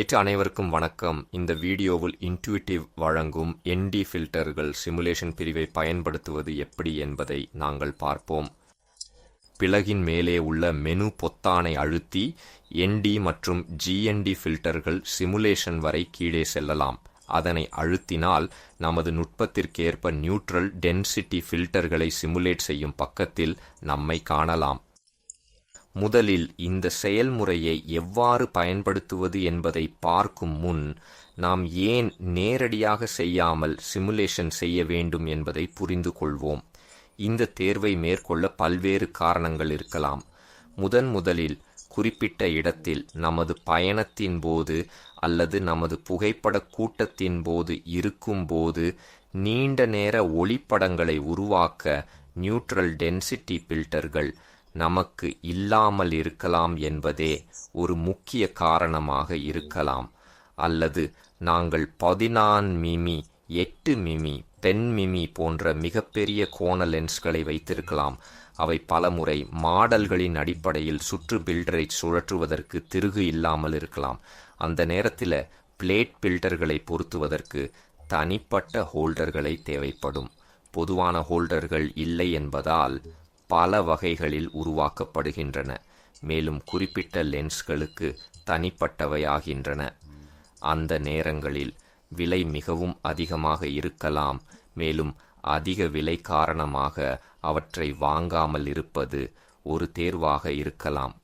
ஏற்று அனைவருக்கும் வணக்கம். இந்த வீடியோவில் இன்ட்யூட்டிவ் வழங்கும் என்டி ஃபில்டர்கள் சிமுலேஷன் பிரிவை பயன்படுத்துவது எப்படி என்பதை நாங்கள் பார்ப்போம். பிளகின் மேலே உள்ள மெனு பொத்தானை அழுத்தி என்டி மற்றும் ஜிஎன்டி ஃபில்டர்கள் சிமுலேஷன் வரை கீழே செல்லலாம். அதனை அழுத்தினால் நமது நுட்பத்திற்கேற்ப நியூட்ரல் டென்சிட்டி ஃபில்டர்களை சிமுலேட் செய்யும் பக்கத்தில் நம்மை காணலாம். முதலில் இந்த செயல்முறையை எவ்வாறு பயன்படுத்துவது என்பதை பார்க்கும் முன் நாம் ஏன் நேரடியாக செய்யாமல் சிமுலேஷன் செய்ய வேண்டும் என்பதை புரிந்து கொள்வோம். இந்த தேர்வை மேற்கொள்ள பல்வேறு காரணங்கள் இருக்கலாம். முதன் முதலில் குறிப்பிட்ட இடத்தில் நமது பயணத்தின் போது அல்லது நமது புகைப்பட கூட்டத்தின் போது இருக்கும்போது நீண்ட நேர ஒளிப்படங்களை உருவாக்க நியூட்ரல் டென்சிட்டி பில்டர்கள் நமக்கு இல்லாமல் இருக்கலாம் என்பதே ஒரு முக்கிய காரணமாக இருக்கலாம். அல்லது நாங்கள் பதினான் மிமி எட்டு மிமி பென் மிமி போன்ற மிகப்பெரிய கோண லென்ஸ்களை வைத்திருக்கலாம். அவை பலமுறை மாடல்களின் அடிப்படையில் சுற்று பில்டரை சுழற்றுவதற்கு திருகு இல்லாமல் இருக்கலாம். அந்த நேரத்தில் பிளேட் பில்டர்களை பொருத்துவதற்கு தனிப்பட்ட ஹோல்டர்களை தேவைப்படும். பொதுவான ஹோல்டர்கள் இல்லை என்பதால் பல வகைகளில் உருவாக்கப்படுகின்றன. மேலும் குறிப்பிட்ட லென்ஸ்களுக்கு தனிப்பட்டவையாகின்றன. அந்த நேரங்களில் விலை மிகவும் அதிகமாக இருக்கலாம். மேலும் அதிக விலை காரணமாக அவற்றை வாங்காமல் இருப்பது ஒரு தேர்வாக இருக்கலாம்.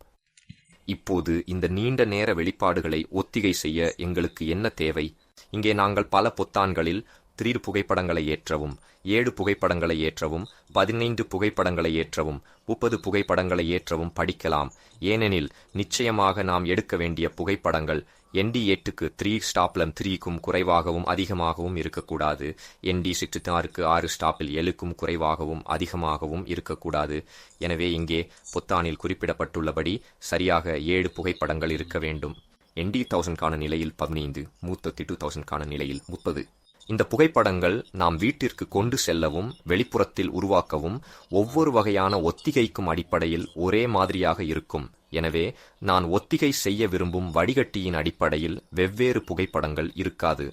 இப்போது இந்த நீண்ட நேர வெளிப்பாடுகளை ஒத்திகை செய்ய எங்களுக்கு என்ன தேவை? இங்கே நாங்கள் பல பொத்தான்களில் த்ரீ புகைப்படங்களை ஏற்றவும் ஏழு புகைப்படங்களை ஏற்றவும் பதினைந்து புகைப்படங்களை ஏற்றவும் முப்பது புகைப்படங்களை ஏற்றவும் படிக்கலாம். ஏனெனில் நிச்சயமாக நாம் எடுக்க வேண்டிய புகைப்படங்கள் என்டி எட்டுக்கு த்ரீ ஸ்டாப்லம் த்ரீக்கும் குறைவாகவும் அதிகமாகவும் இருக்கக்கூடாது. என்டி சிக்ஸ்டி ஆறுக்கு ஆறு ஸ்டாப்பில் ஏழுக்கும் குறைவாகவும் அதிகமாகவும் இருக்கக்கூடாது. எனவே இங்கே பொத்தானில் குறிப்பிடப்பட்டுள்ளபடி சரியாக ஏழு புகைப்படங்கள் இருக்க வேண்டும். என்டி தௌசண்ட்கான நிலையில் பதினைந்து மூத்த டூ தௌசண்ட்கான நிலையில் முப்பது. இந்த புகைப்படங்கள் நாம் வீட்டிற்கு கொண்டு செல்லவும் வெளிப்புறத்தில் உருவாக்கவும் ஒவ்வொரு வகையான ஒத்திகைக்கும் அடிப்படையில் ஒரே மாதிரியாக இருக்கும். எனவே நான் ஒத்திகை செய்ய விரும்பும் வடிகட்டியின் அடிப்படையில் வெவ்வேறு புகைப்படங்கள் இருக்காது.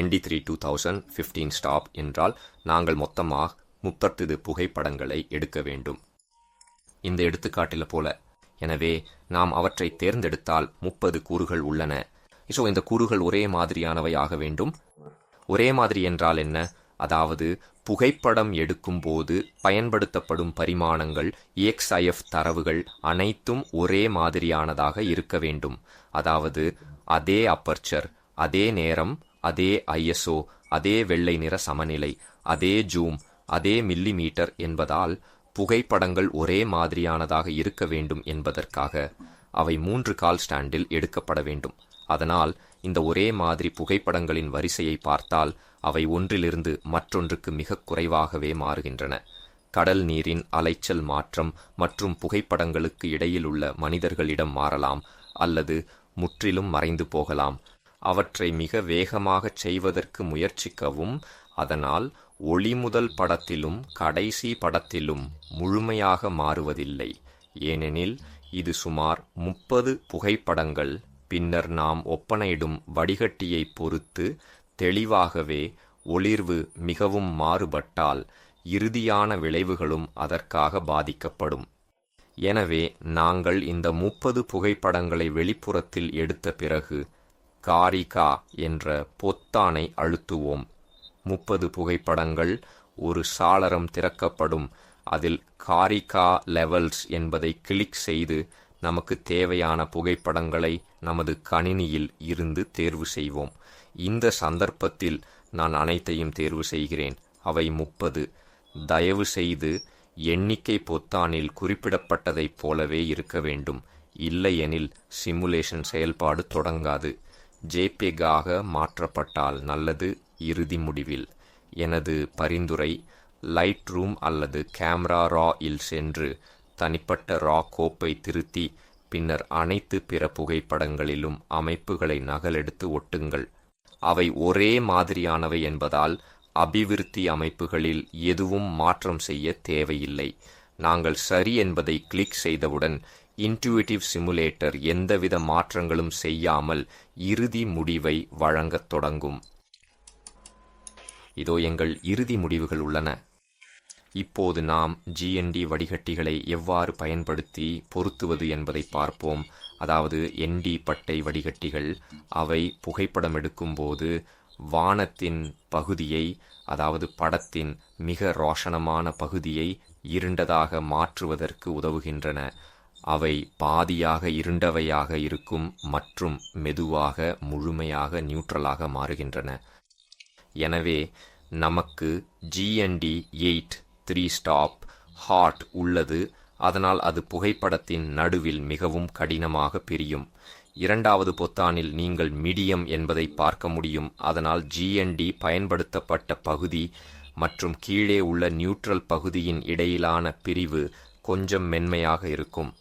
ND three two thousand fifteen stop என்றால் நாங்கள் மொத்தமாக முப்பத்தது புகைப்படங்களை எடுக்க வேண்டும். இந்த எடுத்துக்காட்டில் போல. எனவே நாம் அவற்றை தேர்ந்தெடுத்தால் முப்பது கூறுகள் உள்ளன. ஸோ இந்த கூறுகள் ஒரே மாதிரியானவை ஆக வேண்டும். ஒரே மாதிரி என்றால் என்ன? அதாவது புகைப்படம் எடுக்கும்போது பயன்படுத்தப்படும் பரிமாணங்கள் எக்ஸ்ஐஎஃப் தரவுகள் அனைத்தும் ஒரே மாதிரியானதாக இருக்க வேண்டும். அதாவது அதே அப்பர்ச்சர் அதே நேரம் அதே ஐஎஸ்ஓ அதே வெள்ளை நிற சமநிலை அதே ஜூம் அதே மில்லி மீட்டர் என்பதால் புகைப்படங்கள் ஒரே மாதிரியானதாக இருக்க வேண்டும் என்பதற்காக அவை மூன்று கால் ஸ்டாண்டில் எடுக்கப்பட வேண்டும். அதனால் இந்த ஒரே மாதிரி புகைப்படங்களின் வரிசையை பார்த்தால் அவை ஒன்றிலிருந்து மற்றொன்றுக்கு மிக குறைவாகவே மாறுகின்றன. கடல் நீரின் அலைச்சல் மாற்றம் மற்றும் புகைப்படங்களுக்கு இடையில் உள்ள மனிதர்களிடம் மாறலாம் அல்லது முற்றிலும் மறைந்து போகலாம். அவற்றை மிக வேகமாகச் செய்வதற்கு முயற்சிக்கவும் அதனால் ஒளி முதல் படத்திலும் கடைசி படத்திலும் முழுமையாக மாறுவதில்லை. ஏனெனில் இது சுமார் முப்பது புகைப்படங்கள் பின்னர் நாம் ஒப்பனையிடும் வடிகட்டியை பொறுத்து தெளிவாகவே ஒளிர்வு மிகவும் மாறுபட்டால் இறுதியான விளைவுகளும் அதற்காக பாதிக்கப்படும். எனவே நாங்கள் இந்த முப்பது புகைப்படங்களை வெளிப்புறத்தில் எடுத்த பிறகு காரிகா என்ற பொத்தானை அழுத்துவோம். முப்பது புகைப்படங்கள் ஒரு சாளரம் திறக்கப்படும். அதில் காரிகா லெவல்ஸ் என்பதை கிளிக் செய்து நமக்கு தேவையான புகைப்படங்களை நமது கணினியில் இருந்து தேர்வு செய்வோம். இந்த சந்தர்ப்பத்தில் நான் அனைத்தையும் தேர்வு செய்கிறேன். அவை முப்பது. தயவு செய்து எண்ணிக்கை பொத்தானில் குறிப்பிடப்பட்டதைப் போலவே இருக்க வேண்டும். இல்லையெனில் சிமுலேஷன் செயல்பாடு தொடங்காது. ஜேபேகாக மாற்றப்பட்டால் நல்லது இறுதி முடிவில். எனது பரிந்துரை லைட் ரூம் அல்லது கேமரா ரா இல் சென்று தனிப்பட்ட ரா கோப்பை திருத்தி பின்னர் அனைத்து பிற புகைப்படங்களிலும் அமைப்புகளை நகலெடுத்து ஒட்டுங்கள். அவை ஒரே மாதிரியானவை என்பதால் அபிவிருத்தி அமைப்புகளில் எதுவும் மாற்றம் செய்ய தேவையில்லை. நாங்கள் சரி என்பதை கிளிக் செய்தவுடன் இன்டுவிட்டிவ் சிமுலேட்டர் எந்தவித மாற்றங்களும் செய்யாமல் இறுதி முடிவை வழங்கத் தொடங்கும். இதோ எங்கள் இறுதி முடிவுகள் உள்ளன. இப்போது நாம் ஜிஎன்டி வடிகட்டிகளை எவ்வாறு பயன்படுத்தி பொருத்துவது என்பதை பார்ப்போம். அதாவது என்டி பட்டை வடிகட்டிகள் அவை புகைப்படம் எடுக்கும்போது வானத்தின் பகுதியை அதாவது படத்தின் மிக ரோஷனமான பகுதியை இருண்டதாக மாற்றுவதற்கு உதவுகின்றன. அவை பாதியாக இருண்டவையாக இருக்கும் மற்றும் மெதுவாக முழுமையாக நியூட்ரலாக மாறுகின்றன. எனவே நமக்கு GND eight three stop hard உள்ளது. அதனால் அது புகைப்படத்தின் நடுவில் மிகவும் கடினமாக பிரியும். இரண்டாவது பொத்தானில் நீங்கள் மீடியம் என்பதை பார்க்க முடியும். அதனால் ஜிஎன்டி பயன்படுத்தப்பட்ட பகுதி மற்றும் கீழே உள்ள நியூட்ரல் பகுதியின் இடையிலான பிரிவு கொஞ்சம் மென்மையாக இருக்கும்.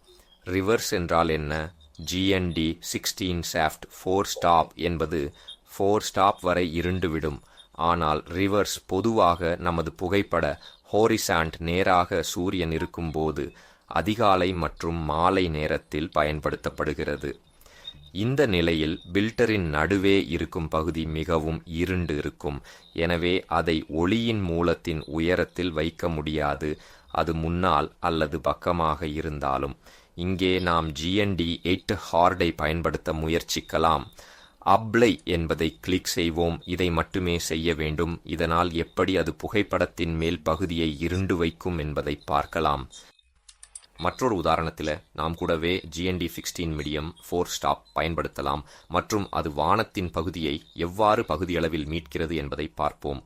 ரிவர்ஸ் என்றால் என்ன? GND sixteen soft four stop என்பது ஃபோர் ஸ்டாப் வரை இருண்டுவிடும். ஆனால் ரிவர்ஸ் பொதுவாக நமது புகைப்பட ஹோரிசாண்ட் நேராக சூரியன் இருக்கும்போது அதிகாலை மற்றும் மாலை நேரத்தில் பயன்படுத்தப்படுகிறது. இந்த நிலையில் பில்டரின் நடுவே இருக்கும் பகுதி மிகவும் இருண்டு இருக்கும். எனவே அதை ஒளியின் மூலத்தின் உயரத்தில் வைக்க முடியாது. அது முன்னால் அல்லது பக்கமாக இருந்தாலும். இங்கே நாம் ஜிஎன்டி எயிட் ஹார்டை பயன்படுத்த முயற்சிக்கலாம். அப்ளை என்பதை கிளிக் செய்வோம். இதை மட்டுமே செய்ய வேண்டும். இதனால் எப்படி அது புகைப்படத்தின் மேல் பகுதியை இருண்டு வைக்கும் என்பதை பார்க்கலாம். மற்றொரு உதாரணத்தில் நாம் கூடவே GND sixteen medium four stop பயன்படுத்தலாம். மற்றும் அது வானத்தின் பகுதியை எவ்வாறு பகுதியளவில் மீட்கிறது என்பதை பார்ப்போம்.